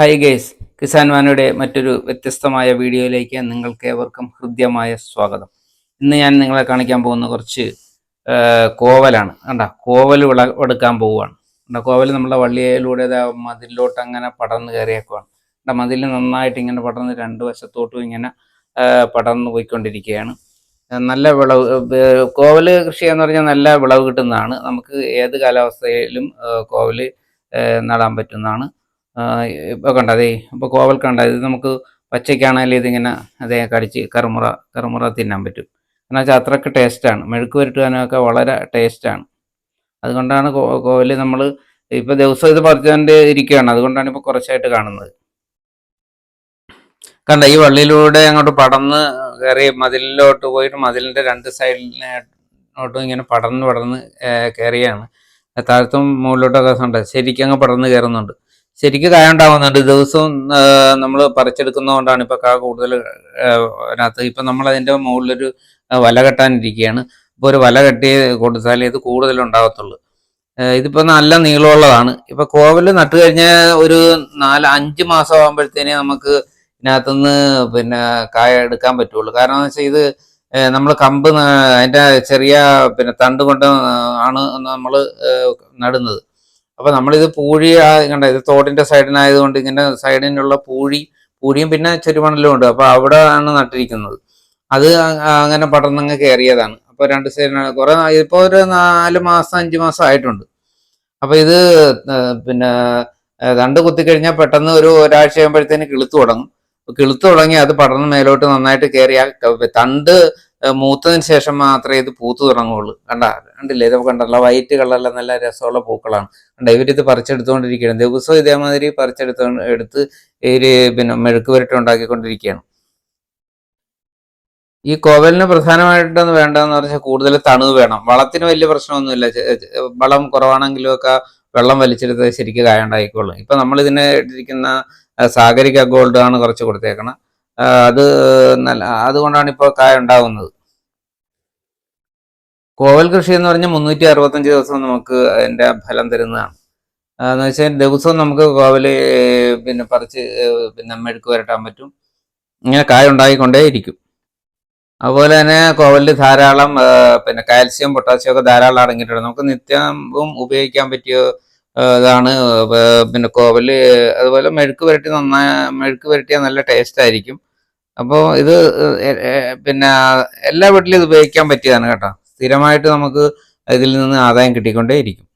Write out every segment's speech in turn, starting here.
Hi guys Kisan വാനയുടെ മറ്റൊരു വ്യത്യസ്തമായ വീഡിയോയിലേക്ക് നിങ്ങൾക്ക് ഏവർക്കും ഹൃദ്യമായ സ്വാഗതം. ഇന്ന് ഞാൻ നിങ്ങളെ കാണിക്കാൻ പോകുന്ന കുറച്ച് കോവലാണ്. കണ്ട കോവൽ വിള എടുക്കാൻ പോവുകയാണ്. കണ്ട കോവൽ നമ്മുടെ വള്ളിയിലൂടെ മതിലിലോട്ട് അങ്ങനെ പടർന്ന് കയറിയേക്കുവാണ്. കണ്ട മതിൽ നന്നായിട്ട് ഇങ്ങനെ പടർന്ന് രണ്ട് വശത്തോട്ടും ഇങ്ങനെ പടർന്നു പോയിക്കൊണ്ടിരിക്കുകയാണ്. നല്ല വിളവ് കോവൽ കൃഷി എന്ന് പറഞ്ഞാൽ നല്ല വിളവ് കിട്ടുന്നതാണ്. നമുക്ക് ഏത് കാലാവസ്ഥയിലും കോവൽ നടാൻ പറ്റുന്നതാണ്. ഇപ്പോൾ കണ്ട അതേ ഇപ്പോൾ കോവൽ കണ്ട ഇത് നമുക്ക് പച്ചയ്ക്കാണെങ്കിലും ഇതിങ്ങനെ അതേ കടിച്ച് കറുമുറ കറുമുറ തിന്നാൻ പറ്റും. എന്നാൽ വെച്ചാൽ അത്രയ്ക്ക് ടേസ്റ്റാണ്. മെഴുക്ക് പുരട്ടുവാനൊക്കെ വളരെ ടേസ്റ്റാണ്. അതുകൊണ്ടാണ് കോവൽ നമ്മൾ ഇപ്പോൾ ദിവസം ഇത് പറിച്ചുകൊണ്ട് ഇരിക്കുകയാണ് അതുകൊണ്ടാണ് ഇപ്പോൾ കുറച്ചായിട്ട് കാണുന്നത്. കണ്ട ഈ വള്ളിയിലൂടെ അങ്ങോട്ട് പടന്ന് കയറി മതിലിലോട്ട് പോയിട്ട് മതിലിന്റെ രണ്ട് സൈഡിലോട്ടും ഇങ്ങനെ പടർന്ന് പടർന്ന് കയറിയാണ്. താഴത്തും മുകളിലോട്ടൊക്കെ ഉണ്ട് ശരിക്കും അങ്ങ് പടർന്ന് കയറുന്നുണ്ട്. ശരിക്കും കായ ഉണ്ടാകുന്നുണ്ട് ദിവസവും നമ്മൾ പറിച്ചെടുക്കുന്നതുകൊണ്ടാണ് ഇപ്പൊ കാ കൂടുതൽ അതിനകത്ത്. ഇപ്പൊ നമ്മൾ അതിന്റെ മുകളിലൊരു വല കെട്ടാനിരിക്കുകയാണ് ഇപ്പൊ ഒരു വല കെട്ടി കൊടുത്താലേ ഇത് കൂടുതൽ ഉണ്ടാകത്തുള്ളൂ ഇതിപ്പോ നല്ല നീളമുള്ളതാണ്. ഇപ്പൊ കോവൽ നട്ടു കഴിഞ്ഞാൽ ഒരു നാല് അഞ്ച് മാസം ആകുമ്പോഴത്തേനെ നമുക്ക് ഇതിനകത്തുനിന്ന് പിന്നെ കായ എടുക്കാൻ പറ്റുള്ളൂ. കാരണം എന്ന് വെച്ചാൽ ഇത് നമ്മൾ കമ്പ് അതിന്റെ ചെറിയ പിന്നെ തണ്ട് കൊണ്ട് ആണ് നമ്മൾ നടുന്നത്. അപ്പൊ നമ്മളിത് പൂഴി കണ്ട ഇത് തോടിന്റെ സൈഡിനായതുകൊണ്ട് ഇങ്ങനെ സൈഡിനുള്ള പൂഴി പൂഴിയും പിന്നെ ചെരുമണലും ഉണ്ട്. അപ്പൊ അവിടെ ആണ് നട്ടിരിക്കുന്നത്. അത് അങ്ങനെ പടർന്നങ്ങ് കയറിയതാണ്. അപ്പൊ രണ്ട് സൈഡിനാണ് കുറെ ഇപ്പൊ ഒരു നാല് മാസം അഞ്ചു മാസം ആയിട്ടുണ്ട്. അപ്പൊ ഇത് പിന്നെ രണ്ട് കുത്തി കുത്തിക്കഴിഞ്ഞാൽ പെട്ടെന്ന് ഒരു ഒരാഴ്ച ആകുമ്പോഴത്തേന് കിളുത്തു തുടങ്ങും. കിളുത്തു തുടങ്ങി അത് പടർന്ന് മേലോട്ട് നന്നായിട്ട് കയറി. ആ തണ്ട് മൂത്തതിന് ശേഷം മാത്രമേ ഇത് പൂത്തു തുടങ്ങുള്ളൂ. കണ്ട കണ്ടില്ലേ? ഇതൊക്കെ കണ്ടല്ലോ വൈറ്റ് കളറിലെ നല്ല രസമുള്ള പൂക്കളാണ്. കണ്ട? ഇവരിത് പറിച്ചെടുത്തുകൊണ്ടിരിക്കുകയാണ് ദിവസവും ഇതേമാതിരി പറിച്ചെടുത്തു എടുത്ത് ഇവർ പിന്നെ മെഴുക്ക് പുരട്ടം ഉണ്ടാക്കിക്കൊണ്ടിരിക്കുകയാണ്. ഈ കോവലിന് പ്രധാനമായിട്ടൊന്നും വേണ്ടതെന്ന് പറഞ്ഞാൽ കൂടുതൽ തണുവ് വേണം. വളത്തിന് വലിയ പ്രശ്നമൊന്നുമില്ല. വളം കുറവാണെങ്കിലും ഒക്കെ വെള്ളം വലിച്ചെടുത്ത് ശരിക്കും കായ ഉണ്ടായിക്കോളും ഇപ്പൊ നമ്മൾ ഇതിന് ഇട്ടിരിക്കുന്ന സാഗരിക ഗോൾഡ് ആണ് കുറച്ച് കൊടുത്തേക്കണം. അത് നല്ല അതുകൊണ്ടാണ് ഇപ്പോൾ കായ ഉണ്ടാവുന്നത്. കോവൽ കൃഷി എന്ന് പറഞ്ഞാൽ മുന്നൂറ്റി അറുപത്തഞ്ച് ദിവസം നമുക്ക് അതിന്റെ ഫലം തരുന്നതാണ്. എന്ന് വെച്ചാൽ ദിവസവും നമുക്ക് കോവൽ പിന്നെ പറിച്ച് പിന്നെ മെഴുക്ക് വരട്ടാൻ പറ്റും. ഇങ്ങനെ കായ ഉണ്ടായിക്കൊണ്ടേ ഇരിക്കും അതുപോലെ തന്നെ കോവലിൽ ധാരാളം പിന്നെ കാൽസ്യം പൊട്ടാസ്യം ഒക്കെ ധാരാളം അടങ്ങിയിട്ടുണ്ട്. നമുക്ക് നിത്യവും ഉപയോഗിക്കാൻ പറ്റിയ ഇതാണ് പിന്നെ കോവൽ. അതുപോലെ മെഴുക്ക് പുരട്ടി നന്നായി മെഴുക്ക് പുരട്ടിയാൽ നല്ല ടേസ്റ്റ് ആയിരിക്കും. അപ്പോൾ ഇത് പിന്നെ എല്ലാ വീട്ടിലും ഇത് ഉപയോഗിക്കാൻ പറ്റിയതാണ് കേട്ടോ. സ്ഥിരമായിട്ട് നമുക്ക് ഇതിൽ നിന്ന് ആദായം കിട്ടിക്കൊണ്ടേ ഇരിക്കും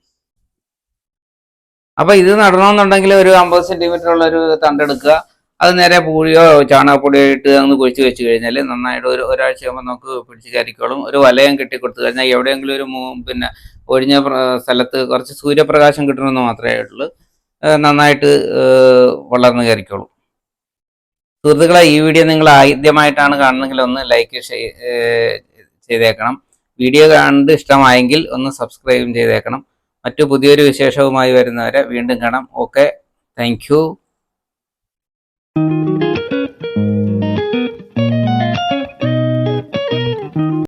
അപ്പൊ ഇത് നടണമെന്നുണ്ടെങ്കിൽ ഒരു അമ്പത് സെന്റിമീറ്റർ ഉള്ള ഒരു തണ്ടെടുക്കുക അത് നേരെ പൂഴിയോ ചാണകപ്പൊടിയോ ഇട്ട് അങ്ങ് കുഴിച്ച് വെച്ച് കഴിഞ്ഞാൽ നന്നായിട്ട് ഒരു ഒരാഴ്ച ആകുമ്പോൾ നമുക്ക് പിടിച്ച് കയറിക്കോളും. ഒരു വലയം കെട്ടി കൊടുത്തു കഴിഞ്ഞാൽ എവിടെയെങ്കിലും ഒരു പിന്നെ ഒഴിഞ്ഞ സ്ഥലത്ത് കുറച്ച് സൂര്യപ്രകാശം കിട്ടണമെന്ന് മാത്രമേ ആയിട്ടുള്ളൂ. നന്നായിട്ട് വളർന്നു കയറിക്കോളും. സുഹൃത്തുക്കളെ ഈ വീഡിയോ നിങ്ങൾ ആദ്യമായിട്ടാണ് കാണണമെങ്കിൽ ഒന്ന് ലൈക്ക് ചെയ്തേക്കണം. വീഡിയോ കണ്ട് ഇഷ്ടമായെങ്കിൽ ഒന്ന് സബ്സ്ക്രൈബും ചെയ്തേക്കണം. മറ്റു പുതിയൊരു വിശേഷവുമായി വരുന്നവരെ വീണ്ടും കാണാം. Okay thank